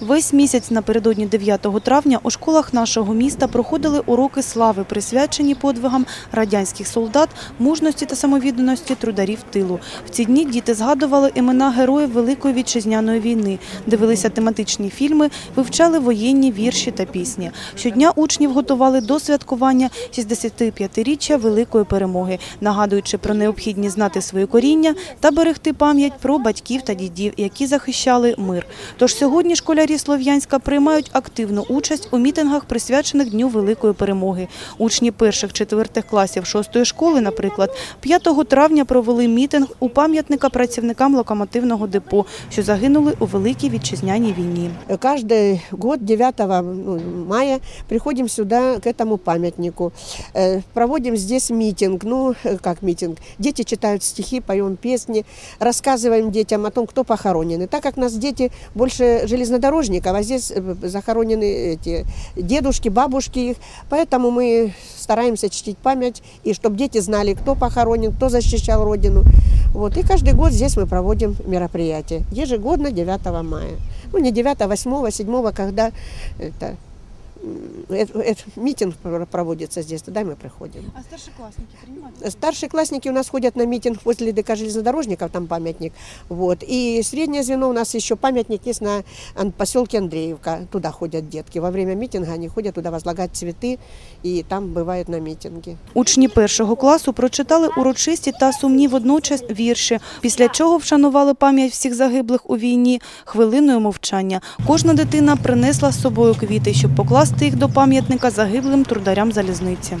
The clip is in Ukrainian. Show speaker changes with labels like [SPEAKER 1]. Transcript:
[SPEAKER 1] Весь місяць напередодні 9 травня у школах нашого міста проходили уроки слави, присвячені подвигам радянських солдат, мужності та самовідданості трударів тилу. В ці дні діти згадували імена героїв Великої вітчизняної війни, дивилися тематичні фільми, вивчали воєнні вірші та пісні. Щодня учнів готували до святкування 65-річчя Великої перемоги, нагадуючи про необхідність знати своє коріння та берегти пам'ять про батьків та дідів, які захищали мир. Тож сьогодні школярі Слов'янська приймають активну участь у мітингах, присвячених Дню Великої перемоги. Учні перших-четвертих класів шостої школи, наприклад, 5 травня провели мітинг у пам'ятника працівникам локомотивного депо, що загинули у Великій вітчизняній війні.
[SPEAKER 2] Каждый год 9 ну, мая приходим сюда, к этому памятнику. Э, Проводим здесь митинг. Ну, э, как митинг? Дети читают стихи, поем песни, рассказываем детям о том, кто похоронен. И так как нас дети больше железнодорожников, а здесь э, захоронены эти дедушки, бабушки их, поэтому мы стараемся чтить память, и чтобы дети знали, кто похоронен, кто защищал Родину. Вот. И каждый год здесь мы проводим мероприятие. Ежегодно 9 мая. Ну, не 9, а 8, 7, когда это, м, э- э- митинг про- проводится здесь, туда мы приходим.
[SPEAKER 1] А старшокласники приймають?
[SPEAKER 2] Старшеклассники у нас ходят на митинг возле ДК железнодорожников, там памятник. Вот. И среднее звено у нас еще памятник есть на ан- поселке Андреевка. Туда ходят детки. Во время митинга они ходят туда возлагать цветы, и там бывают на митинге.
[SPEAKER 1] Учні першого класу прочитали урочисті та сумні водночас вірші, після чого вшанували пам'ять всіх загиблих у війні хвилиною мовчання. Кожна дитина принесла з собою квіти, щоб покласти їх до пам'ятника загиблим трударям залізниці.